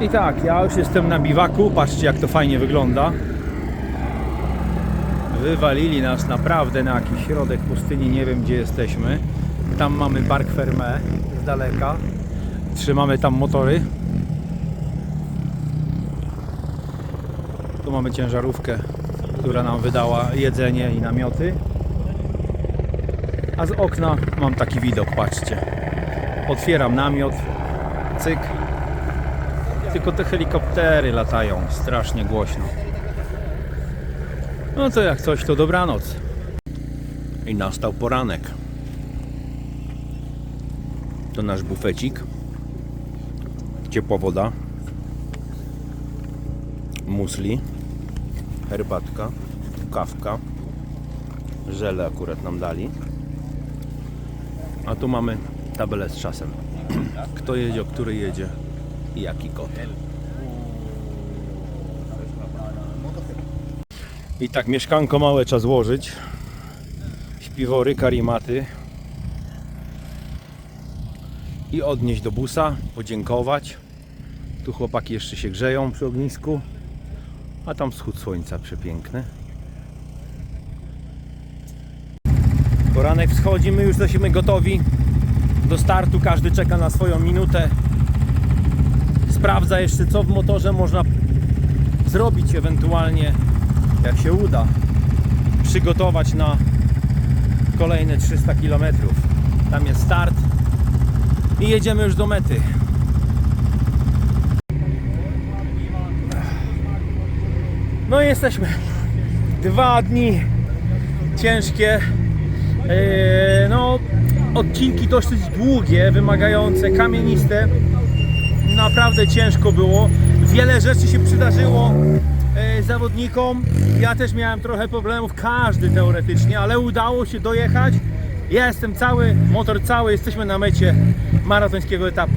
I tak, ja już jestem na biwaku. Patrzcie, jak to fajnie wygląda. Wywalili nas naprawdę na jakiś środek pustyni. Nie wiem, gdzie jesteśmy. Tam mamy Park Fermé z daleka. Trzymamy tam motory. Tu mamy ciężarówkę, która nam wydała jedzenie i namioty. A z okna mam taki widok, patrzcie. Otwieram namiot, cyk. Tylko te helikoptery latają strasznie głośno. No to jak coś, to dobranoc. I nastał poranek. To nasz bufecik. Ciepła woda. Musli. Herbatka. Kawka. Żele akurat nam dali. A tu mamy tabelę z czasem. Kto jedzie, o który jedzie i jaki kot. I tak mieszkanko małe trzeba złożyć. Śpiwory, karimaty. I odnieść do busa, podziękować. Tu chłopaki jeszcze się grzeją przy ognisku. A tam wschód słońca przepiękny. Poranek wschodzi, my już jesteśmy gotowi do startu. Każdy czeka na swoją minutę. Sprawdza jeszcze co w motorze można zrobić ewentualnie jak się uda przygotować na kolejne 300 km. Tam jest start i jedziemy już do mety. No i jesteśmy. Dwa dni ciężkie. Eee, no, odcinki dosyć długie, wymagające, kamieniste. Naprawdę ciężko było. Wiele rzeczy się przydarzyło e, zawodnikom. Ja też miałem trochę problemów, każdy teoretycznie, ale udało się dojechać. Ja jestem cały, motor cały, jesteśmy na mecie maratońskiego etapu.